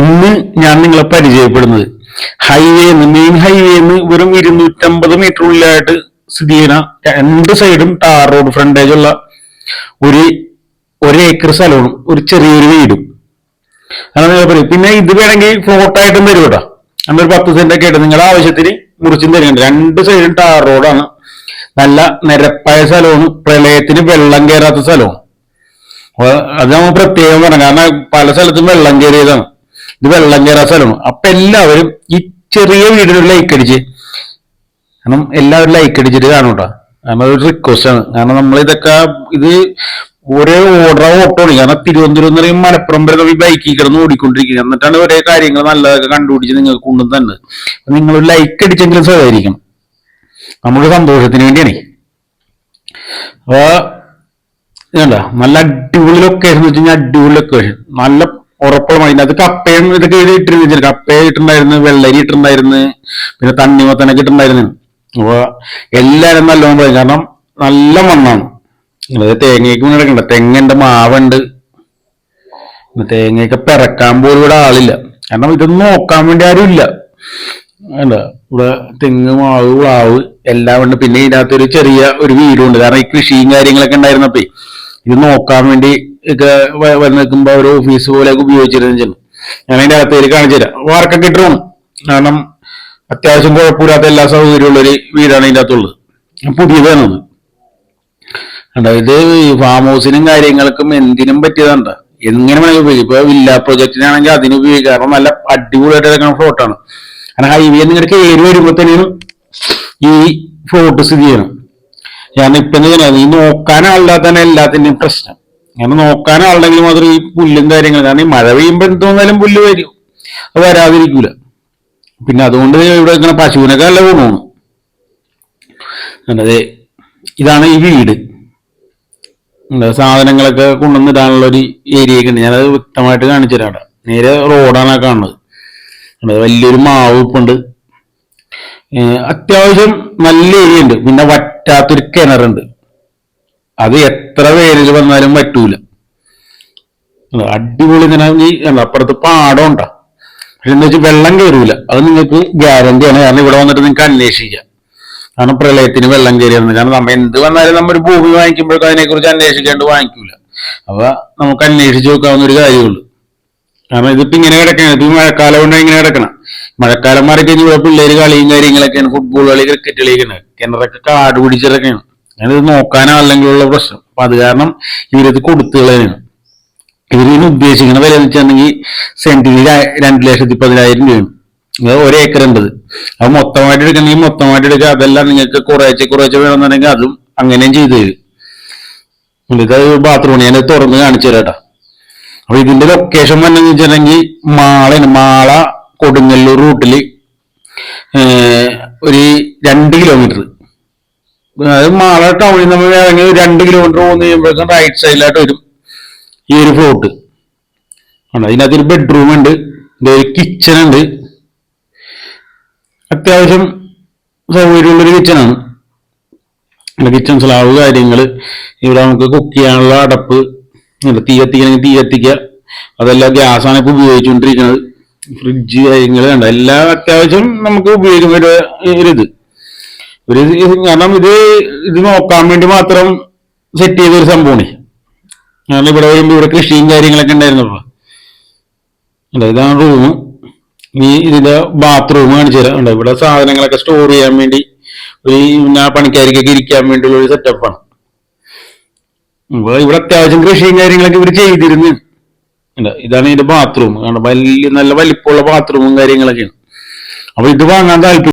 ഇന്ന് ഞാൻ നിങ്ങളെ പരിചയപ്പെടുന്നത്. ഹൈവേ നിന്ന് മെയിൻ ഹൈവേന്ന് വെറും ഇരുന്നൂറ്റമ്പത് മീറ്റർ ഉള്ളിലായിട്ട് സ്ഥിതി ചെയ്യുന്ന രണ്ട് സൈഡും ടാർ റോഡ് ഫ്രണ്ടേജ് ഉള്ള ഒരു ഒരു സ്ഥലവും ഒരു ചെറിയൊരു വീടും. അതാണ് പറയും പിന്നെ ഇത് വേണമെങ്കിൽ ഫ്ലോട്ടായിട്ടും തരും കേട്ടോ. അങ്ങനെ ഒരു പത്ത് സെന്റ് ഒക്കെ ആയിട്ട് നിങ്ങളുടെ ആവശ്യത്തിന് മുറിച്ചും തരുന്നുണ്ട്. രണ്ട് സൈഡും ടാർ റോഡാണ് നല്ല നിരപ്പായ സ്ഥലമാണ്. പ്രളയത്തിന് വെള്ളം കയറാത്ത സ്ഥലവും അത് നമ്മൾ പ്രത്യേകം പറഞ്ഞു കാരണം പല സ്ഥലത്തും വെള്ളം കയറിയതാണ് ഇത് വെള്ളം കയറാൻ സ്ഥലമാണ്. അപ്പൊ എല്ലാവരും ഈ ചെറിയ വീടിനൊരു ലൈക്ക് അടിച്ച്. കാരണം എല്ലാവരും ലൈക്ക് അടിച്ചിട്ട് കാണും കേട്ടോ കാരണം ഒരു റിക്വസ്റ്റ് ആണ്. കാരണം നമ്മൾ ഇതൊക്കെ ഇത് ഒരേ ഓർഡർ ഓട്ടോണ് കാരണം തിരുവനന്തപുരം എന്ന് പറയുമ്പോൾ മലപ്പുറം വരെ നമ്മൾ ബൈക്കിൽ കിടന്ന് ഓടിക്കൊണ്ടിരിക്കുന്നത് എന്നിട്ടാണ് ഒരേ കാര്യങ്ങൾ നല്ലതൊക്കെ കണ്ടുപിടിച്ച് നിങ്ങൾക്ക് കൊണ്ടു തന്നെ നിങ്ങൾ ലൈക്ക് അടിച്ചെങ്കിലും സഹകരിക്കണം. നമ്മുടെ സന്തോഷത്തിന് വേണ്ടിയാണ്. അപ്പൊ നല്ല അടിപൊളി ലൊക്കേഷൻ എന്ന് വെച്ച് കഴിഞ്ഞാൽ അടിപൊളി ലൊക്കേഷൻ നല്ല ഉറപ്പുള്ള മതി. അത് കപ്പയും ഇതൊക്കെ ഇത് ഇട്ടിരുന്നു കപ്പ ഇട്ടുണ്ടായിരുന്നു വെള്ളരി ഇട്ടിട്ടുണ്ടായിരുന്നു പിന്നെ തണ്ണിമത്തനൊക്കെ ഇട്ടുണ്ടായിരുന്നു അപ്പൊ എല്ലാരും നല്ലോണം പറയും കാരണം നല്ല മണ്ണാണ്. അതായത് തേങ്ങയ്ക്ക് മുന്നേ കിടക്കണ്ട. തെങ്ങുണ്ട് മാവുണ്ട്. തേങ്ങയൊക്കെ പിറക്കാൻ പോലും ഇവിടെ ആളില്ല. കാരണം ഇതൊന്നും നോക്കാൻ വേണ്ടി ആരും ഇല്ല. അല്ല ഇവിടെ തെങ്ങ് മാവ് പ്ലാവ് എല്ലാം ഉണ്ട്. പിന്നെ ഇതിനകത്ത് ഒരു ചെറിയ ഒരു വീടുണ്ട്. കാരണം ഈ കൃഷിയും കാര്യങ്ങളൊക്കെ ഉണ്ടായിരുന്നപ്പേ ഇത് നോക്കാൻ വേണ്ടി ഒക്കെ വന്ന് നിൽക്കുമ്പോ ഒരു ഓഫീസ് പോലെയൊക്കെ ഉപയോഗിച്ചിരുന്നു ചെന്നു ഞാൻ അതിന്റെ അകത്തേക്ക് കാണിച്ചു തരാം. വാർക്കൊക്കെ ഇട്ടും കാരണം അത്യാവശ്യം കുഴപ്പമില്ലാത്ത എല്ലാ സൗകര്യമുള്ളൊരു വീടാണ് ഇതിന്റെ അകത്തുള്ളത്. പുതിയതാണത് അതായത് ഈ ഫാം ഹൗസിനും കാര്യങ്ങൾക്കും എന്തിനും പറ്റിയതാണ്ട എങ്ങനെ വേണമെങ്കിൽ ഉപയോഗിക്കും. ഇപ്പൊ വില്ല പ്രൊജക്റ്റിനാണെങ്കിൽ അതിന് ഉപയോഗിക്കാം. കാരണം നല്ല അടിപൊളിയായിട്ട് കിടക്കുന്ന ഫ്ലോട്ടാണ് കാരണം ഹൈവേ നിങ്ങളുടെ കയറി വരുമ്പോഴത്തേനും ഈ ഫ്ലോട്ട് സ്ഥിതി ചെയ്യണം. കാരണം ഇപ്പൊ എന്താ ഈ നോക്കാൻ തന്നെ എല്ലാത്തിന്റെയും പ്രശ്നം. അങ്ങനെ നോക്കാൻ ആളുണ്ടെങ്കിൽ മാത്രം ഈ പുല്ലും കാര്യങ്ങളും കാരണം ഈ മഴ പെയ്യുമ്പോൾ എന്തോന്നാലും പുല്ല് വരും. അത് വരാതിരിക്കൂല. പിന്നെ അതുകൊണ്ട് ഇവിടെ ഇങ്ങനെ പശുവിനൊക്കെ നല്ല ഗുണമാണ്. അതെ ഇതാണ് ഈ വീട്. സാധനങ്ങളൊക്കെ കൊണ്ടുവന്നിടാനുള്ള ഒരു ഏരിയ ഒക്കെ ഉണ്ട്. ഞാനത് വ്യക്തമായിട്ട് കാണിച്ചു തരാം നേരെ റോഡാണ് കാണുന്നത്. വലിയൊരു മാവ് ഇപ്പുണ്ട് അത്യാവശ്യം നല്ല ഏരിയ ഉണ്ട്. പിന്നെ വറ്റാത്തൊരു കിണറുണ്ട്. അത് എത്ര പേരിൽ വന്നാലും പറ്റൂല. അടിപൊളി ഇങ്ങനെ ഈ. അപ്പുറത്ത് പാടം ഉണ്ടാ പക്ഷെ എന്താ വെച്ചാൽ വെള്ളം കയറൂല അത് നിങ്ങൾക്ക് ഗ്യാരണ്ടിയാണ് കാരണം ഇവിടെ വന്നിട്ട് നിങ്ങൾക്ക് അന്വേഷിക്കാം. കാരണം പ്രളയത്തിന് വെള്ളം കയറിയാണ് കാരണം നമ്മ എന്ത് വന്നാലും നമ്മൾ ഭൂമി വാങ്ങിക്കുമ്പോഴേക്കും അതിനെക്കുറിച്ച് അന്വേഷിക്കാണ്ട് വാങ്ങിക്കൂല. അപ്പൊ നമുക്ക് അന്വേഷിച്ച് നോക്കാവുന്ന ഒരു കാര്യമുള്ളൂ. കാരണം ഇതിപ്പോ ഇങ്ങനെ കിടക്കണം. ഇപ്പൊ മഴക്കാലം കൊണ്ട് ഇങ്ങനെ കിടക്കണം. മഴക്കാലം മാറി കഴിഞ്ഞാൽ ഇവിടെ പിള്ളേര് കളിയും കാര്യങ്ങളൊക്കെയാണ്. ഫുട്ബോൾ കളി ക്രിക്കറ്റ് കളിക്കുന്നത് കിണറൊക്കെ കാട് പിടിച്ചിറക്കണം ഞാനിത് ഉള്ള പ്രശ്നം. അപ്പൊ അത് കാരണം ഇവരത് കൊടുത്തു കളയാണ്. ഇവരിന് ഉദ്ദേശിക്കുന്ന വില എന്ന് വെച്ചിട്ടുണ്ടെങ്കിൽ സെന്റിന് രണ്ട് ലക്ഷത്തി പതിനായിരം രൂപയാണ് അത് ഒരു ഏക്കർ ഉണ്ട്. ഇത്. അത് മൊത്തമായിട്ട് എടുക്കണമെങ്കിൽ മൊത്തമായിട്ട് എടുക്കുക. അതെല്ലാം നിങ്ങൾക്ക് കുറേശ്ശെ കുറേശ്ശെ വേണമെന്നുണ്ടെങ്കിൽ അതും അങ്ങനെയും ചെയ്തു തരും. ഇത് ബാത്റൂം ഞാൻ തുറന്ന് കാണിച്ചു തരാം അപ്പൊ ഇതിന്റെ ലൊക്കേഷൻ വന്നെന്ന് വെച്ചിട്ടുണ്ടെങ്കിൽ മാളയാണ്. മാള കൊടുങ്ങല്ലൂർ റൂട്ടിൽ ഒരു രണ്ട് കിലോമീറ്റർ മാള ടൗണിൽ നമ്മൾ ഇറങ്ങി രണ്ട് കിലോമീറ്റർ പോകുന്ന കഴിയുമ്പോഴേക്കും റൈറ്റ് സൈഡിലായിട്ട് വരും ഈ ഒരു ഫ്ലോട്ട് ആണ്. അതിനകത്തൊരു ബെഡ്റൂം ഉണ്ട്. ഇത് ഒരു കിച്ചൺ ഉണ്ട്. അത്യാവശ്യം സൗകര്യമുള്ളൊരു കിച്ചണാണ് കിച്ചൺ സ്ലാവ് കാര്യങ്ങൾ. ഇവിടെ നമുക്ക് കുക്ക് ചെയ്യാനുള്ള അടപ്പ് തീ കത്തിക്കണമെങ്കിൽ തീ കത്തിക്കുക. അതെല്ലാം ഗ്യാസാണ് ഇപ്പോൾ ഉപയോഗിച്ചുകൊണ്ടിരിക്കുന്നത്. ഫ്രിഡ്ജ് കാര്യങ്ങൾ കണ്ട? എല്ലാം അത്യാവശ്യം നമുക്ക് ഉപയോഗിക്കുന്ന ഒരു ഒരിത് ഒരു കാരണം ഇത് ഇത് നോക്കാൻ വേണ്ടി മാത്രം സെറ്റ് ചെയ്ത ഒരു സംഭവമാണ്. കാരണം ഇവിടെ വരുമ്പോൾ ഇവിടെ കൃഷിയും കാര്യങ്ങളൊക്കെ ഉണ്ടായിരുന്നല്ലോ അല്ല ഇതാണ് റൂം ഈ ഇതിന്റെ ബാത്റൂം കാണിച്ചു തരാം. ഇവിടെ സാധനങ്ങളൊക്കെ സ്റ്റോർ ചെയ്യാൻ വേണ്ടി ഒരു ആ പണിക്കാർക്കൊക്കെ ഇരിക്കാൻ വേണ്ടിയുള്ള ഒരു സെറ്റപ്പാണ് ഇവിടെ അത്യാവശ്യം കൃഷിയും കാര്യങ്ങളൊക്കെ ഇവർ ചെയ്തിരുന്നു. ഇതാണ് ഇതിന്റെ ബാത്റൂം വലിയ നല്ല വലിപ്പമുള്ള ബാത്റൂമും കാര്യങ്ങളൊക്കെയാണ്. അപ്പൊ ഇത് വാങ്ങാൻ താല്പര്യം